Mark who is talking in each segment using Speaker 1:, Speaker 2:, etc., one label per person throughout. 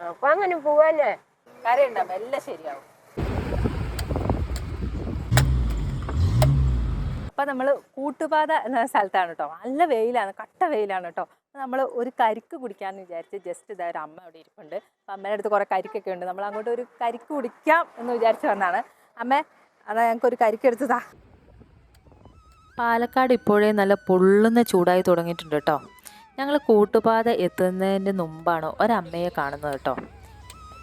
Speaker 1: അപ്പൊ അങ്ങനെ പോവല്ലേ?
Speaker 2: കരയുണ്ട മെല്ലെ ശരിയാവും. അപ്പൊ നമ്മൾ കൂട്ടുപാത എന്ന സ്ഥലത്താണ് കേട്ടോ നല്ല വെയിലാണ് കട്ട വെയിലാണ് കേട്ടോ നമ്മൾ ഒരു കരിക്ക് കുടിക്കാന്ന് വിചാരിച്ച് ജസ്റ്റ് ഇതാ ഒരു അമ്മ അവിടെ ഇരിപ്പുണ്ട്. അപ്പം അമ്മയുടെ അടുത്ത് കുറേ കരിക്കൊക്കെ ഉണ്ട്. നമ്മൾ അങ്ങോട്ട് ഒരു കരിക്ക് കുടിക്കാം എന്ന് വിചാരിച്ച് വന്നാണ് അമ്മ അതാ ഞങ്ങൾക്ക് ഒരു കരിക്ക് എടുത്തതാ.
Speaker 3: പാലക്കാട് ഇപ്പോഴേ നല്ല പൊള്ളുന്ന ചൂടായി തുടങ്ങിയിട്ടുണ്ട് കേട്ടോ ഞങ്ങൾ കൂട്ടുപാത എത്തുന്നതിന് മുമ്പാണ് ഒരമ്മയെ കാണുന്നത് കേട്ടോ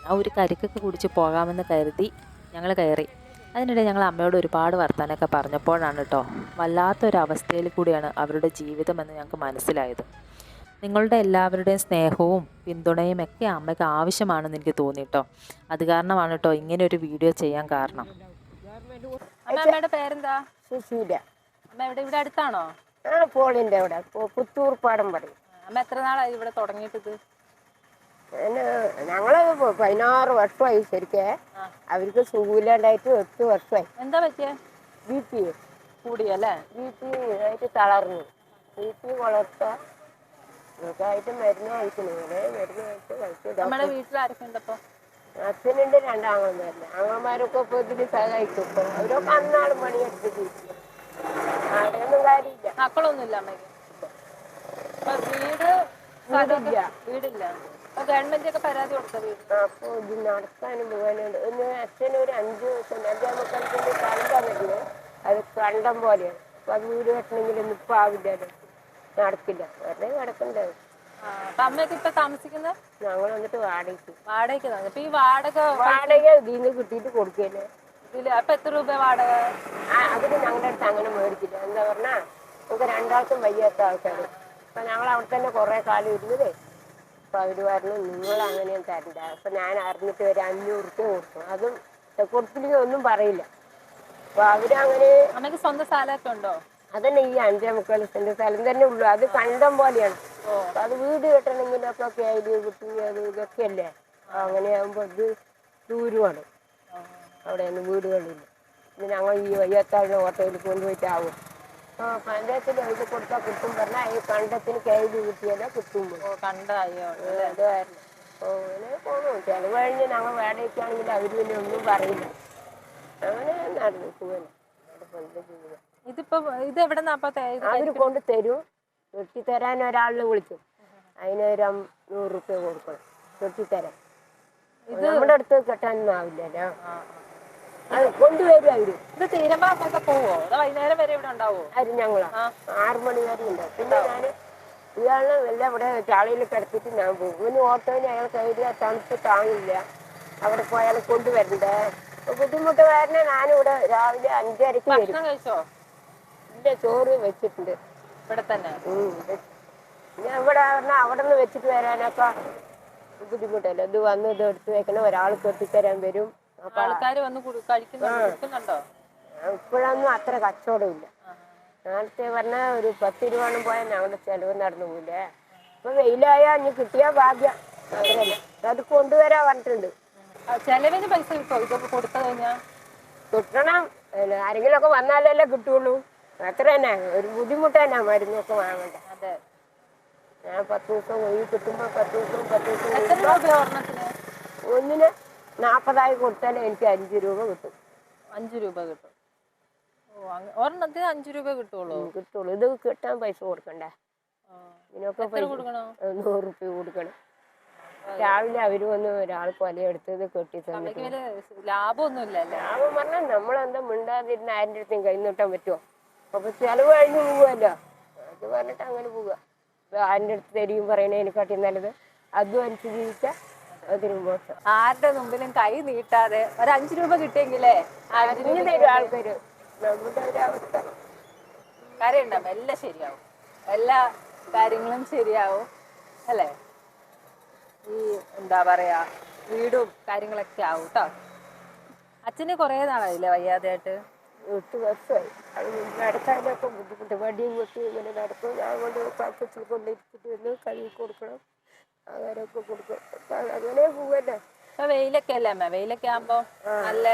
Speaker 3: ആ ഒരു കരിക്കൊക്കെ കുടിച്ച് പോകാമെന്ന് കരുതി ഞങ്ങൾ കയറി. അതിനിടെ ഞങ്ങൾ അമ്മയോട് ഒരുപാട് വർത്താനൊക്കെ പറഞ്ഞപ്പോഴാണ് കേട്ടോ വല്ലാത്തൊരവസ്ഥയിൽ കൂടിയാണ് അവരുടെ ജീവിതമെന്ന് ഞങ്ങൾക്ക് മനസ്സിലായത്. നിങ്ങളുടെ എല്ലാവരുടെയും സ്നേഹവും പിന്തുണയും ഒക്കെ അമ്മയ്ക്ക് ആവശ്യമാണെന്ന് എനിക്ക് തോന്നി കേട്ടോ അത് കാരണമാണ് കേട്ടോ ഇങ്ങനെ ഒരു വീഡിയോ ചെയ്യാൻ കാരണം.
Speaker 2: അമ്മ അമ്മയുടെ പേരെന്താ?
Speaker 1: സുശീല.
Speaker 2: അമ്മ ഇവിടെ ഇവിടെ അടുത്താണോ?
Speaker 1: ആ പോളിന്റെ അവിടെ. പു- പുത്തൂർ പാടം പറയും.
Speaker 2: അമ്മ എത്ര നാളായി ഇവിടെ തുടങ്ങിയിട്ടത്?
Speaker 1: ഞങ്ങൾ പതിനാറ് വർഷമായി ശരിക്കേ. അവർക്ക് സുഖമില്ലാണ്ടായിട്ട് എട്ട് വർഷമായി.
Speaker 2: എന്താ പറ്റിയ?
Speaker 1: ബി പി
Speaker 2: കൂടിയല്ലേ?
Speaker 1: ബി പി ആയിട്ട് തളർന്നു. ബി പി വളർത്ത ഇതൊക്കെ ആയിട്ട് മരുന്ന് കഴിക്കുന്നു മരുന്ന് കഴിച്ച് കഴിച്ച്
Speaker 2: നമ്മുടെ അപ്പൊ
Speaker 1: അച്ഛനുണ്ട് രണ്ടാങ്ങളമാരില്ല അങ്ങന്മാരൊക്കെ ഇപ്പൊ ഇതിന് സഹായിക്കും ഇപ്പൊ. അവരൊക്കെ അന്നാളും പണിയെടുത്ത് ജീവിക്കും. ആരെയൊന്നും കാര്യമില്ല.
Speaker 2: മക്കളൊന്നുമില്ല അമ്മയ്ക്ക്? വീട് വീടില്ല. അപ്പൊ ഗവൺമെന്റ് ഒക്കെ പരാതി കൊടുത്ത വീട്?
Speaker 1: അപ്പൊ ഇത് നടക്കാനും പോകാനുണ്ട്. ഒന്ന് അച്ഛന് ഒരു അഞ്ച് ദിവസം അഞ്ചാം മക്കളുടെ കണ്ടം വരുന്നത് അത് കണ്ടം പോലെയാണ് അപ്പൊ അത് വീട് കെട്ടണമെങ്കിൽ ഇപ്പൊ ആവില്ലല്ലോ നടക്കില്ല. വെറുതെ കിടക്കണ്ടേ.
Speaker 2: ആ, അപ്പൊ അമ്മയൊക്കെ ഇപ്പൊ താമസിക്കുന്നത്
Speaker 1: ഞങ്ങൾ വന്നിട്ട് വാടകയ്ക്ക്.
Speaker 2: വാടകയ്ക്ക് തന്നെ അപ്പൊ ഈ വാടക
Speaker 1: വാടക ഇതിന്ന് കിട്ടിയിട്ട് കൊടുക്കല്ലേ?
Speaker 2: ഇതിൽ അപ്പൊ എത്ര രൂപ വാടക?
Speaker 1: ആ അതിന് ഞങ്ങളുടെ അടുത്ത് അങ്ങനെ മേടിച്ചില്ല എന്താ പറഞ്ഞാ നമുക്ക് രണ്ടാൾക്കും വയ്യാത്ത ആൾക്കാർ അപ്പൊ ഞങ്ങൾ അവിടെ തന്നെ കുറേ കാലം ഇരുന്നതേ അപ്പൊ അവർ പറഞ്ഞു നിങ്ങൾ അങ്ങനെയും തരണ്ട അപ്പൊ ഞാൻ അറിഞ്ഞിട്ട് വരെ അഞ്ഞൂറ് റുപ്യ കൊടുത്തു. അതും കൊടുത്തില്ലെങ്കിൽ ഒന്നും പറയില്ല. അപ്പൊ അവരങ്ങനെ
Speaker 2: അമ്മയ്ക്ക് സ്വന്തം സ്ഥലമൊക്കെ ഉണ്ടോ?
Speaker 1: അതന്നെ ഈ അഞ്ചേ മുക്കാൽ സെന്റ് സ്ഥലം തന്നെ ഉള്ളു. അത് കണ്ടം പോലെയാണ്. അത് വീട് കെട്ടണമെങ്കിലൊക്കെ കയറി കുട്ടി അത് ഇതൊക്കെ അല്ലേ? അങ്ങനെയാകുമ്പോ ഇത് ദൂരമാണ്. അവിടെ വീടുകളില്ല. ഞങ്ങൾ ഈ വയ്യാത്താളിനെ ഓട്ടോയിൽ കൊണ്ടുപോയിട്ടാവും പഞ്ചായത്തിൽ എഴുതി കൊടുത്താൽ കിട്ടും പറഞ്ഞാൽ ഈ കണ്ടത്തിന് കേരി കിട്ടിയാലേ കിട്ടും
Speaker 2: ഓ കണ്ടായോ?
Speaker 1: അതായിരുന്നു ഓ അങ്ങനെ പോണു ചെലവ് കഴിഞ്ഞ് ഞങ്ങൾ വേടയ്ക്കാണെങ്കിൽ അവർ പിന്നെ ഒന്നും പറയില്ല. അങ്ങനെ നടന്നു സുഖം.
Speaker 2: ഇതിപ്പോ ഇത് എവിടെ
Speaker 1: അവർ കൊണ്ട് തരും. വെട്ടിത്തരാൻ ഒരാളിനെ വിളിക്കും. അതിനൊരു നൂറ് റുപ്യ കൊടുക്കണം. ഇത് നമ്മുടെ അടുത്ത് കെട്ടാനൊന്നും ആവില്ലല്ലോ. കൊണ്ടുവരും അവർ.
Speaker 2: ഇത് തീരുമ്പോ അമ്മയൊക്കെ പോവോ വൈകുന്നേരം വരെ ഇവിടെ ഉണ്ടാവോ?
Speaker 1: അത് ഞങ്ങളാ. ആറ് മണി വരെ ഉണ്ട് പിന്നെ ഞാൻ ഇയാൾ എല്ലാം ഇവിടെ ചാളയിൽ കിടത്തിട്ട് ഞാൻ പോകും. ഇവന് ഓട്ടോയിൽ അയാൾ കയറിയ തണുപ്പ് താങ്ങില്ല. അവിടെ പോയാൽ കൊണ്ടുവരണ്ടേ? ബുദ്ധിമുട്ട് കാരണം ഞാനിവിടെ രാവിലെ അഞ്ചരക്ക് വരും. ഇല്ല ചോറ് വെച്ചിട്ടുണ്ട്.
Speaker 2: ഇവിടെ തന്നെ?
Speaker 1: ഞാൻ ഇവിടെ പറഞ്ഞാൽ അവിടെ നിന്ന് വെച്ചിട്ട് വരാനൊക്കെ ബുദ്ധിമുട്ടല്ലേ? ഇത് വന്ന് ഇത് എടുത്ത് വെക്കണം. ഒരാൾ കെട്ടിത്തരാൻ വരും. അപ്പൊ
Speaker 2: ആൾക്കാര് വന്ന് കഴിക്കുന്നുണ്ടോ
Speaker 1: ഇപ്പോഴൊന്നും അത്ര കച്ചവടം ഇല്ല. നേരത്തെ പറഞ്ഞാൽ ഒരു പത്ത് രൂപ പോയാൽ ഞങ്ങളുടെ ചെലവ് നടന്നു പോയില്ലേ ഇപ്പൊ വെയിലായാൽ ഇനി കിട്ടിയാ ഭാഗ്യം. അത് കൊണ്ടുവരാ പറഞ്ഞിട്ടുണ്ട്.
Speaker 2: ചെലവിന് പൈസ കിട്ടോ ഇതൊക്കെ കൊടുത്തു കഴിഞ്ഞാ?
Speaker 1: കിട്ടണം. ആരെങ്കിലും ഒക്കെ വന്നാലല്ലേ കിട്ടുള്ളൂ. അത്ര തന്നെ ഒരു ബുദ്ധിമുട്ട് തന്നെ മരുന്നൊക്കെ വാങ്ങണ്ട.
Speaker 2: അതെ.
Speaker 1: ഞാൻ പത്ത് ദിവസം ഒഴിവ് കിട്ടുമ്പോ പത്ത് ദിവസം പത്ത് ദിവസം ഒന്നിന് നാൽപ്പതായി കൊടുത്താൽ എനിക്ക് അഞ്ച് രൂപ കിട്ടും.
Speaker 2: അഞ്ച് രൂപ കിട്ടും. ഓ അങ്ങ- ഒരെണ്ണത്തിന് അഞ്ച് രൂപ കിട്ടുള്ളൂ
Speaker 1: ഉം, കിട്ടുള്ളൂ ഇത് കിട്ടാൻ പൈസ കൊടുക്കണ്ടേ. ഇതിനൊക്കെ
Speaker 2: എത്ര
Speaker 1: പൈസ
Speaker 2: കൊടുക്കണോ?
Speaker 1: നൂറ് റുപ്യ കൊടുക്കണം. രാവിലെ അവർ വന്ന് ഒരാൾ കൊലയെടുത്തത് കെട്ടി
Speaker 2: അമ്മയ്ക്ക് വലിയ ലാഭമൊന്നുമില്ല അല്ലേ?
Speaker 1: ലാഭം പറഞ്ഞാൽ നമ്മളെന്താ മിണ്ടാതിരുന്ന ആരുടെ അടുത്തും കൈ നീട്ടാൻ പറ്റുമോ അപ്പൊ ചെലവ് കഴിഞ്ഞ് പോവല്ലോ. അത് പറഞ്ഞിട്ട് അങ്ങനെ പോവുക ഇപ്പൊ ആരുടെ അടുത്ത് തരികയും പറയണതിനെക്കാട്ടി നല്ലത്. അധ്വാനിച്ച് ജീവിച്ച മോശം
Speaker 2: ആരുടെ മുമ്പിലും കൈ നീട്ടാതെ ഒരു അഞ്ചു രൂപ കിട്ടിയെങ്കിലേ
Speaker 1: അറിഞ്ഞു തരും ആൾക്കാര് നമ്മുടെ ഒരു അവസ്ഥ
Speaker 2: കാര്യമുണ്ടോ എല്ലാം ശരിയാവും. എല്ലാ കാര്യങ്ങളും ശരിയാവും. അല്ലേ? ഈ എന്താ പറയാ വീടും കാര്യങ്ങളൊക്കെ ആവും കേട്ടോ അച്ഛന് കുറേ നാളായില്ലേ വയ്യാതെയായിട്ട്?
Speaker 1: എട്ട് വർഷമായി. അത് നടക്കാനൊക്കെ ബുദ്ധിമുട്ട്. വടിയും കൊട്ടി ഇങ്ങനെ നടക്കും. ഞാൻ കൊണ്ട് പാക്കറ്റിൽ കൊണ്ടിരിച്ചിട്ട് വന്ന് കഴുകി കൊടുക്കണം. ആഹാരമൊക്കെ കൊടുക്കും. അങ്ങനെ പോവല്ലേ.
Speaker 2: ഇപ്പൊ വെയിലൊക്കെ അല്ലേ അമ്മ? വെയിലൊക്കെ ആകുമ്പോ നല്ല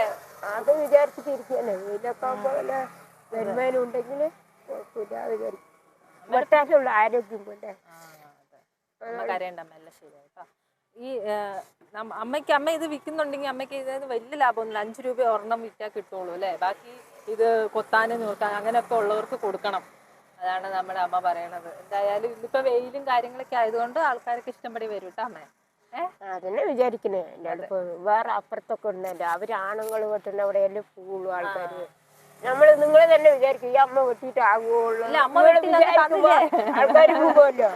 Speaker 1: അത് വിചാരിച്ചിട്ടിരിക്കല്ലേ വെയിലൊക്കെ ആകുമ്പോ വല്ല വരുമാനം ഉണ്ടെങ്കിൽ കുഴപ്പമില്ല വിചാരിക്കും. വെട്ടാശമുള്ള ആരോഗ്യം പോലെ
Speaker 2: അമ്മ കരയണ്ട അമ്മ എല്ലാം ശരിയാവും ഈ അമ്മയ്ക്ക് അമ്മ ഇത് വിൽക്കുന്നുണ്ടെങ്കിൽ അമ്മയ്ക്ക് ഇതിന് വലിയ ലാഭമൊന്നുമില്ല. അഞ്ച് രൂപ ഒരെണ്ണം വിറ്റാ കിട്ടുള്ളൂ അല്ലേ? ബാക്കി ഇത് കൊത്താനും നൂർക്കാനും അങ്ങനെയൊക്കെ ഉള്ളവർക്ക് കൊടുക്കണം. അതാണ് നമ്മുടെ അമ്മ പറയണത്. എന്തായാലും ഇന്നിപ്പോ വെയിലും കാര്യങ്ങളൊക്കെ ആയതുകൊണ്ട് ആൾക്കാരൊക്കെ ഇഷ്ടംപടി വരും കേട്ടോ അമ്മേ.
Speaker 1: അതന്നെ വിചാരിക്കണേ. വേറെ അപ്പുറത്തൊക്കെ ഉണ്ടല്ലോ അവർ ആണുങ്ങൾ വെട്ടുന്ന എല്ലാം പൂളും ആൾക്കാര്. നമ്മൾ നിങ്ങൾ തന്നെ വിചാരിക്കും ഈ അമ്മ
Speaker 2: വെട്ടിട്ട് വെട്ടില്ല,
Speaker 1: ആൾക്കാർ പോകുമല്ലോ.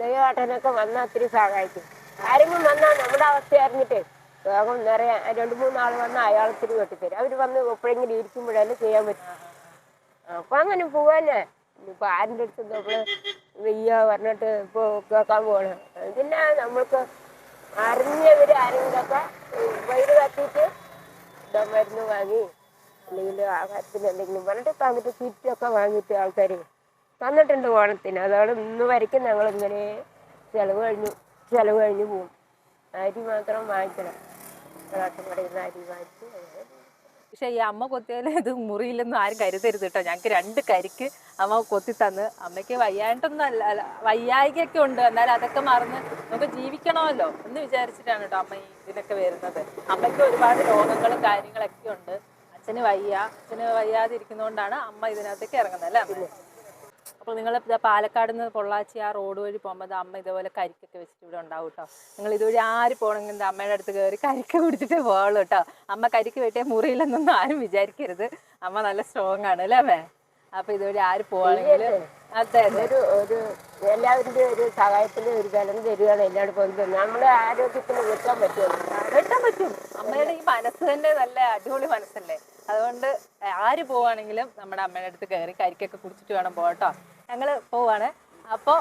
Speaker 1: ദൈവാട്ടനൊക്കെ വന്നാൽ ഒത്തിരി സഹായിക്കും ആരെങ്കിലും വന്നാ നമ്മുടെ അവസ്ഥ അറിഞ്ഞിട്ടേ വേഗം നിറയെ രണ്ട് മൂന്നാൾ വന്നാൽ അയാൾ ഒത്തിരി വെട്ടിത്തരും. അവർ വന്ന് എപ്പോഴെങ്കിലും ഇരിക്കുമ്പോഴല്ലേ ചെയ്യാൻ പറ്റും. അപ്പൊ അങ്ങനെ പോവാല്ലേ? ഇനിയിപ്പോ ആരുടെ അടുത്ത് നമ്മൾ വെയ്യ പറഞ്ഞിട്ട് ഇപ്പൊ കേൾക്കാൻ പോണേ. പിന്നെ നമ്മൾക്ക് അറിഞ്ഞവര് ആരെങ്കിലൊക്കെ വൈര് കത്തിയിട്ട് മരുന്ന് വാങ്ങി അല്ലെങ്കിൽ ആഹാരത്തിന് എന്തെങ്കിലും പറഞ്ഞിട്ട് തന്നിട്ട് കിറ്റൊക്കെ വാങ്ങിയിട്ട് ആൾക്കാർ തന്നിട്ടുണ്ട് ഓണത്തിന്. അതോടെ ഇന്ന് വരയ്ക്കും ഞങ്ങൾ ഇങ്ങനെ ചെലവ് കഴിഞ്ഞു ചെലവ് കഴിഞ്ഞു പോകും അരി മാത്രം വാങ്ങിക്കണം. കടയിൽ നിന്ന് അരി വാങ്ങിച്ച്
Speaker 2: പക്ഷെ ഈ അമ്മ കൊത്തിയാൽ ഇത് മുറിയില്ലെന്നും ആരും കരുതരുത് കേട്ടോ. ഞങ്ങൾക്ക് രണ്ട് കരിക്ക് അമ്മ കൊത്തി തന്ന്. അമ്മയ്ക്ക് വയ്യായിട്ടൊന്നും അല്ല വയ്യായികയൊക്കെ ഉണ്ട്. എന്നാലും അതൊക്കെ മറന്ന് നമുക്ക് ജീവിക്കണമല്ലോ എന്ന് വിചാരിച്ചിട്ടാണ് കേട്ടോ അമ്മ ഇതിനൊക്കെ വരുന്നത്. അമ്മയ്ക്ക് ഒരുപാട് രോഗങ്ങളും കാര്യങ്ങളൊക്കെ ഉണ്ട്. അച്ഛന് വയ്യ അച്ഛന് വയ്യാതിരിക്കുന്നതുകൊണ്ടാണ് അമ്മ ഇതിനകത്തേക്ക് ഇറങ്ങുന്നത് അല്ലേ അപ്പോൾ നിങ്ങൾ പാലക്കാട് നിന്ന് പൊള്ളാച്ചി ആ റോഡ് വഴി പോകുമ്പോൾ അമ്മ ഇതേപോലെ കരിക്കൊക്കെ വെച്ചിട്ട് ഇവിടെ ഉണ്ടാവും കേട്ടോ നിങ്ങൾ ഇതുവഴി ആര് പോകണമെങ്കിൽ അമ്മയുടെ അടുത്ത് കയറി കരിക്ക് കുടിച്ചിട്ട് പോകുള്ളൂ കേട്ടോ അമ്മ കരിക്ക് വെട്ടിയ മുറിയില്ലെന്നൊന്നും ആരും വിചാരിക്കരുത്. അമ്മ നല്ല സ്ട്രോങ് ആണ് അല്ലേ അമ്മേ? അപ്പോൾ ഇതുവഴി ആര് അതെ
Speaker 1: ഒരു ഒരു എല്ലാവരുടെയും ഒരു സഹായത്തിന് ഒരു ബലം തരികയാണ് എല്ലാവരും പോകുന്നത്. നമ്മുടെ ആരോഗ്യത്തിന് വെക്കാൻ പറ്റുമല്ലോ
Speaker 2: വെട്ടാൻ പറ്റും. അമ്മയുടെ ഈ മനസ്സ് തന്നെ നല്ല അടിപൊളി മനസ്സല്ലേ? അതുകൊണ്ട് ആര് പോവാണെങ്കിലും നമ്മുടെ അമ്മയുടെ അടുത്ത് കയറി കരിക്കൊക്കെ കുടിച്ചിട്ട് വേണം പോകട്ടോ ഞങ്ങൾ പോവാണ്. അപ്പോൾ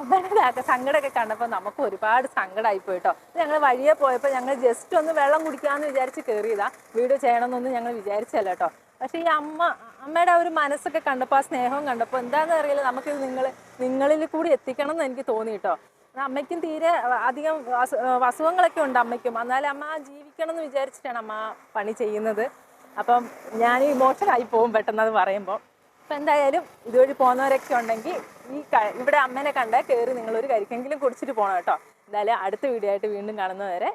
Speaker 2: അമ്മയുടെ സങ്കടമൊക്കെ കണ്ടപ്പോൾ നമുക്ക് ഒരുപാട് സങ്കടമായി പോയിട്ടോ ഞങ്ങൾ വഴിയെ പോയപ്പോൾ ഞങ്ങൾ ജസ്റ്റ് ഒന്ന് വെള്ളം കുടിക്കാമെന്ന് വിചാരിച്ച് കയറിയതാ വീഡിയോ ചെയ്യണമെന്നൊന്നും ഞങ്ങൾ വിചാരിച്ചല്ല കേട്ടോ പക്ഷേ ഈ അമ്മ അമ്മയുടെ ആ ഒരു മനസ്സൊക്കെ കണ്ടപ്പോൾ ആ സ്നേഹവും കണ്ടപ്പോൾ എന്താണെന്ന് അറിയില്ല. നമുക്കിത് നിങ്ങൾ നിങ്ങളിൽ കൂടി എത്തിക്കണം എന്ന് എനിക്ക് തോന്നി കേട്ടോ അമ്മയ്ക്കും തീരെ അധികം അസു- അസുഖങ്ങളൊക്കെ ഉണ്ട് അമ്മയ്ക്കും. എന്നാലും അമ്മ ജീവിക്കണം എന്ന് വിചാരിച്ചിട്ടാണ് അമ്മ പണി ചെയ്യുന്നത്. അപ്പം ഞാൻ ഇമോഷനായി പോകും പെട്ടെന്ന് അത് പറയുമ്പോൾ അപ്പം എന്തായാലും ഇതുവഴി പോകുന്നവരൊക്കെ ഉണ്ടെങ്കിൽ ഈ ഇവിടെ അമ്മേനെ കണ്ടാൽ കയറി നിങ്ങളൊരു കരിക്കെങ്കിലും കുടിച്ചിട്ട് പോകണം കേട്ടോ. എന്തായാലും അടുത്ത വീഡിയോ ആയിട്ട് വീണ്ടും കാണുന്നവരെ